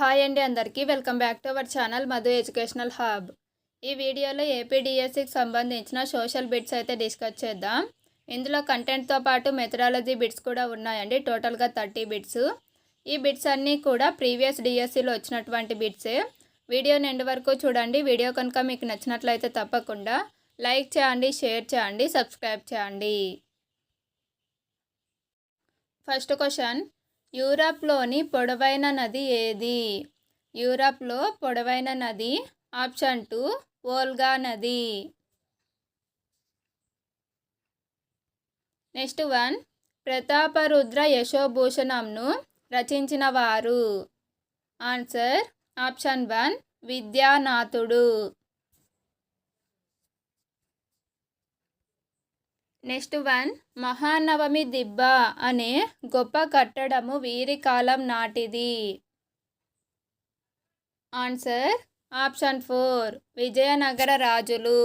Hi అండి అందరికీ. Welcome back to our channel Madhu educational hub ఈ వీడియోలో ఏపీడిఎస్సికి సంబంధించిన సోషల్ బిట్స్ అయితే డిస్కస్ చేద్దాం. ఇందులో కంటెంట్తో పాటు మెథడాలజీ బిట్స్ కూడా ఉన్నాయండి. టోటల్గా థర్టీ బిట్స్ ఈ బిట్స్ అన్నీ కూడా ప్రీవియస్ డిఎస్సిలో వచ్చినటువంటి బిట్సే వీడియో ఎండ్ వరకు చూడండి. వీడియో కనుక మీకు నచ్చినట్లయితే తప్పకుండా లైక్ చేయండి షేర్ చేయండి సబ్స్క్రైబ్ చేయండి. ఫస్ట్ క్వశ్చన్ యూరప్లోని పొడవైన నది ఏది? యూరప్లో పొడవైన నది ఆప్షన్ టూ వోల్గా నది. నెక్స్ట్ వన్ ప్రతాపరుద్ర యశోభూషణంను రచించిన వారు ఆన్సర్ ఆప్షన్ వన్ విద్యానాథుడు. నెక్స్ట్ వన్ మహానవమి దిబ్బ అనే గొప్ప కట్టడము వీరి కాలం నాటిది. ఆన్సర్ ఆప్షన్ ఫోర్ విజయనగర రాజులు.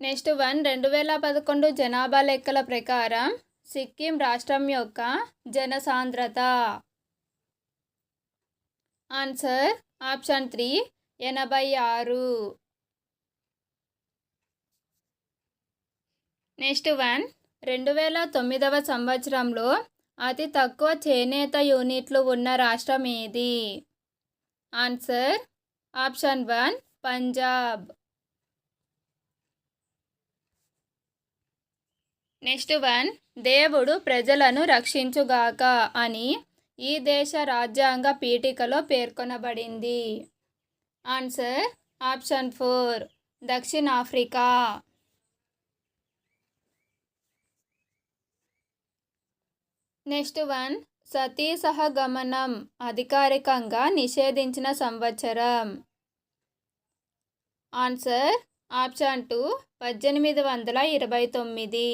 నెక్స్ట్ వన్ రెండు వేల పదకొండు జనాభా లెక్కల ప్రకారం సిక్కిం రాష్ట్రం యొక్క జనసాంద్రత. ఆన్సర్ ఆప్షన్ త్రీ ఎనభై ఆరు. Next one. రెండు వేల తొమ్మిదవ సంవత్సరంలో అతి తక్కువ చేనేత యూనిట్లు ఉన్న రాష్ట్రం ఏది? Answer option one Punjab. Next one దేవుడు ప్రజలను రక్షించుగాక అని ఈ దేశ రాజ్యాంగ పీఠికలో పేర్కొనబడింది. ఆన్సర్ ఆప్షన్ ఫోర్ దక్షిణాఫ్రికా. నెక్స్ట్ వన్ సతీ సహగమనం అధికారికంగా నిషేధించిన సంవత్సరం. ఆన్సర్ ఆప్షన్ టూ పద్దెనిమిది వందల ఇరవై తొమ్మిది.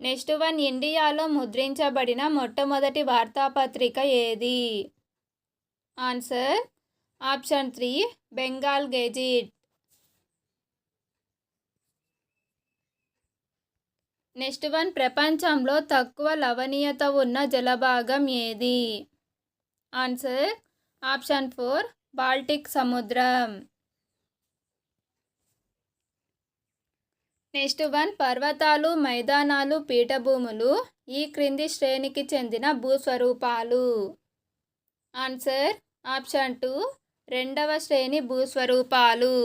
నెక్స్ట్ వన్ ఇండియాలో ముద్రించబడిన మొట్టమొదటి వార్తాపత్రిక ఏది? Answer option three Bengal gazette. Next one ప్రపంచంలో తక్కువ లవణీయత ఉన్న జలభాగం ఏది? ఆన్సర్ ఆప్షన్ ఫోర్ బాల్టిక్ సముద్రం. నెక్స్ట్ వన్ పర్వతాలు మైదానాలు పీఠభూములు ఈ క్రింది శ్రేణికి చెందిన భూస్వరూపాలు. ఆన్సర్ ఆప్షన్ టూ రెండవ శ్రేణి భూస్వరూపాలు.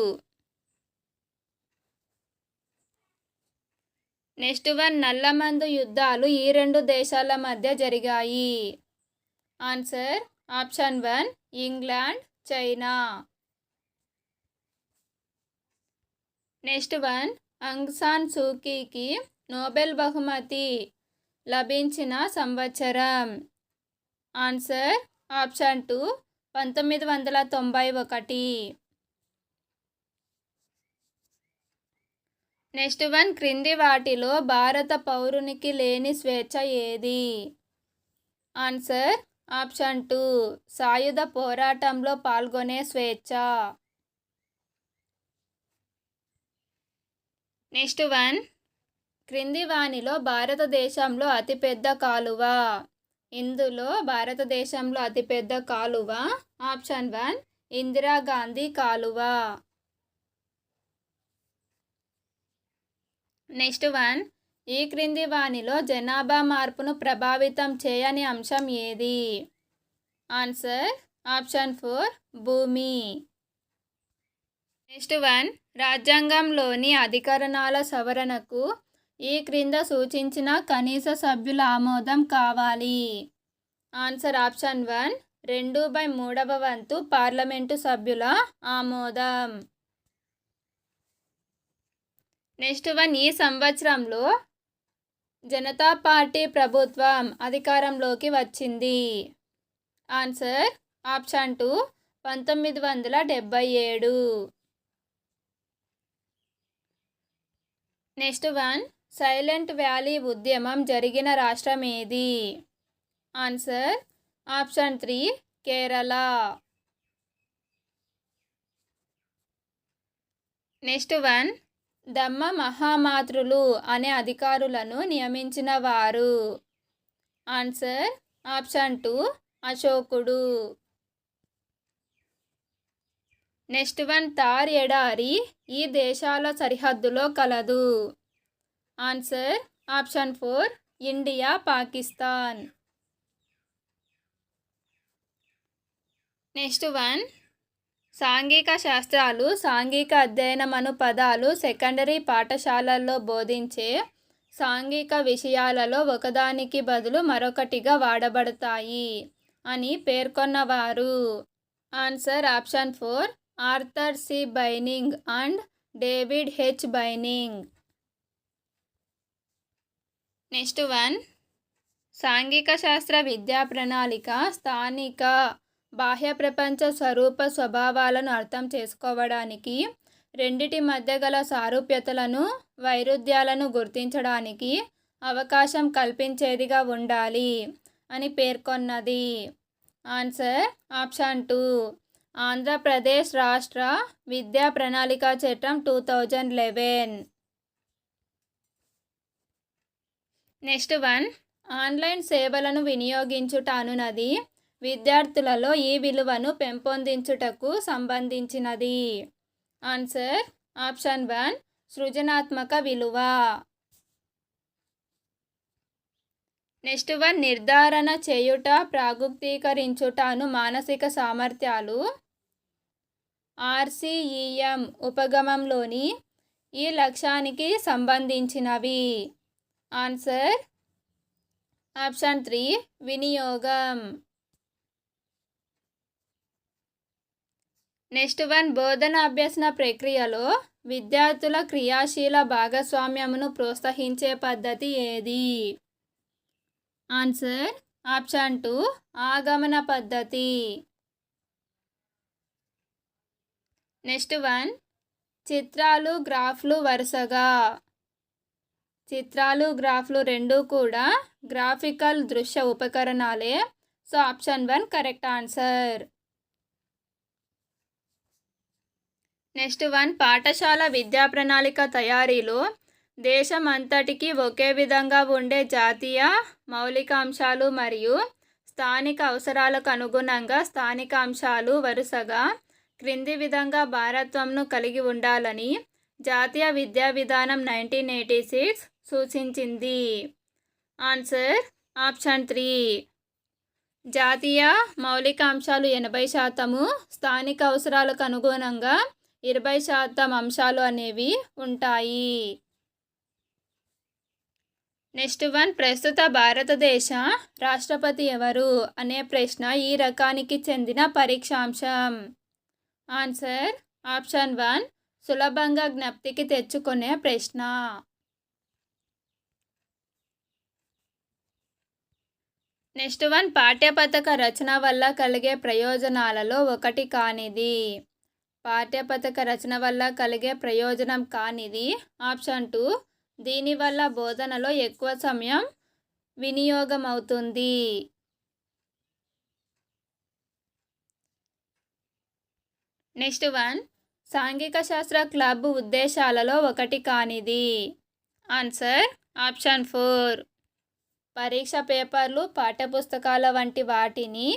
నెక్స్ట్ వన్ నల్లమందు యుద్ధాలు ఈ రెండు దేశాల మధ్య జరిగాయి. Answer option one England China. Next one Aung San సూకీకి Nobel బహుమతి లభించిన సంవత్సరం. ఆన్సర్ ఆప్షన్ టూ పంతొమ్మిది వందల తొంభై ఒకటి. నెక్స్ట్ వన్ క్రింది వాటిలో భారత పౌరునికి లేని స్వేచ్ఛ ఏది? ఆన్సర్ ఆప్షన్ టూ సాయుధ పోరాటంలో పాల్గొనే స్వేచ్ఛ. నెక్స్ట్ వన్ క్రింది వాణిలో భారతదేశంలో అతిపెద్ద కాలువ. ఇందులో భారతదేశంలో అతిపెద్ద కాలువ ఆప్షన్ వన్ ఇందిరాగాంధీ కాలువ. నెక్స్ట్ వన్ ఈ క్రింది వానిలో జనాభా మార్పును ప్రభావితం చేయని అంశం ఏది? ఆన్సర్ ఆప్షన్ ఫోర్ భూమి. నెక్స్ట్ వన్ రాజ్యాంగంలోని అధికరణాల సవరణకు ఈ క్రింద సూచించిన కనీస సభ్యుల ఆమోదం కావాలి. ఆన్సర్ ఆప్షన్ వన్ రెండు బై మూడవ వంతు పార్లమెంటు సభ్యుల ఆమోదం. నెక్స్ట్ వన్ ఈ సంవత్సరంలో జనతా పార్టీ ప్రభుత్వం అధికారంలోకి వచ్చింది. ఆన్సర్ ఆప్షన్ టూ పంతొమ్మిది వందల డెబ్భై ఏడు. నెక్స్ట్ వన్ సైలెంట్ వ్యాలీ ఉద్యమం జరిగిన రాష్ట్రం ఏది? Answer option three Kerala. Next one దమ్మ మహామాతృలు అనే అధికారులను నియమించిన వారు. ఆన్సర్ ఆప్షన్ టూ అశోకుడు. నెక్స్ట్ వన్ తార్ ఎడారి ఈ దేశాల సరిహద్దులో కలదు. Answer option four India Pakistan. Next one సాంఘిక శాస్త్రాలు సాంఘిక అధ్యయనం అను పదాలు సెకండరీ పాఠశాలల్లో బోధించే సాంఘిక విషయాలలో ఒకదానికి బదులు మరొకటిగా వాడబడతాయి అని పేర్కొన్నవారు. Answer option four Arthur C. Binning and David H. Binning. Next one సాంఘిక శాస్త్ర విద్యా ప్రణాళిక స్థానిక బాహ్య ప్రపంచ స్వరూప స్వభావాలను అర్థం చేసుకోవడానికి రెండిటి మధ్య గల సారూప్యతలను వైరుధ్యాలను గుర్తించడానికి అవకాశం కల్పించేదిగా ఉండాలి అని పేర్కొన్నది. Answer option two. ఆంధ్రప్రదేశ్ రాష్ట్ర విద్యా ప్రణాళిక చట్టం two thousand eleven. Next one. Online సేవలను వినియోగించుట అనునది విద్యార్థులలో ఈ విలువను పెంపొందించుటకు సంబంధించినది. ఆన్సర్ ఆప్షన్ వన్ సృజనాత్మక విలువ. నెక్స్ట్ వన్ నిర్ధారణ చేయుట ప్రాగుక్తీకరించుటను మానసిక సామర్థ్యాలు. ఆర్సిఈఎం ఉపగమంలోని ఈ లక్ష్యానికి సంబంధించినవి. ఆన్సర్ ఆప్షన్ త్రీ వినియోగం. నెక్స్ట్ వన్ బోధన అభ్యసన ప్రక్రియలో విద్యార్థుల క్రియాశీల భాగస్వామ్యమును ప్రోత్సహించే పద్ధతి ఏది? ఆన్సర్ ఆప్షన్ టూ ఆగమన పద్ధతి. నెక్స్ట్ వన్ చిత్రాలు గ్రాఫ్లు వరుసగా. చిత్రాలు గ్రాఫ్లు రెండు కూడా గ్రాఫికల్ దృశ్య ఉపకరణాలే. So option one correct answer. Next one పాఠశాల విద్యా ప్రణాళిక తయారీలో దేశం అంతటికి ఒకే విధంగా ఉండే జాతీయ మౌలిక అంశాలు మరియు స్థానిక అవసరాలకు అనుగుణంగా స్థానిక అంశాలు వరుసగా క్రింది విధంగా భారత్వంను కలిగి ఉండాలని జాతీయ విద్యా విధానం నైన్టీన్ ఎయిటీ సిక్స్ సూచించింది. Answer option three. జాతీయ మౌలిక అంశాలు ఎనభై శాతము స్థానిక అవసరాలకు అనుగుణంగా ఇరవై శాతం అంశాలు అనేవి ఉంటాయి. నెక్స్ట్ వన్ ప్రస్తుత భారతదేశ రాష్ట్రపతి ఎవరు అనే ప్రశ్న ఈ రకానికి చెందిన పరీక్షాంశం. ఆన్సర్ ఆప్షన్ వన్ సులభంగా జ్ఞప్తికి తెచ్చుకునే ప్రశ్న. నెక్స్ట్ వన్ పాఠ్యపథక రచన వల్ల కలిగే ప్రయోజనాలలో ఒకటి కానిది. పాఠ్యపథక రచన వల్ల కలిగే ప్రయోజనం కానిది ఆప్షన్ టూ. దీనివల్ల బోధనలో ఎక్కువ సమయం వినియోగం అవుతుంది నెక్స్ట్ వన్. సాంఘిక శాస్త్ర క్లబ్ ఉద్దేశాలలో ఒకటి కానిది. Answer option four. పరీక్ష పేపర్లు పాఠ్యపుస్తకాల వంటి వాటిని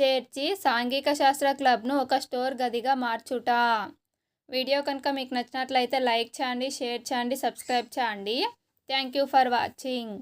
చేర్చి సాంఘిక శాస్త్ర క్లబ్ను ఒక స్టోర్ గదిగా మార్చుట. వీడియో కనుక మీకు నచ్చినట్లయితే లైక్ చేయండి షేర్ చేయండి సబ్స్క్రైబ్ చేయండి. Thank you for watching.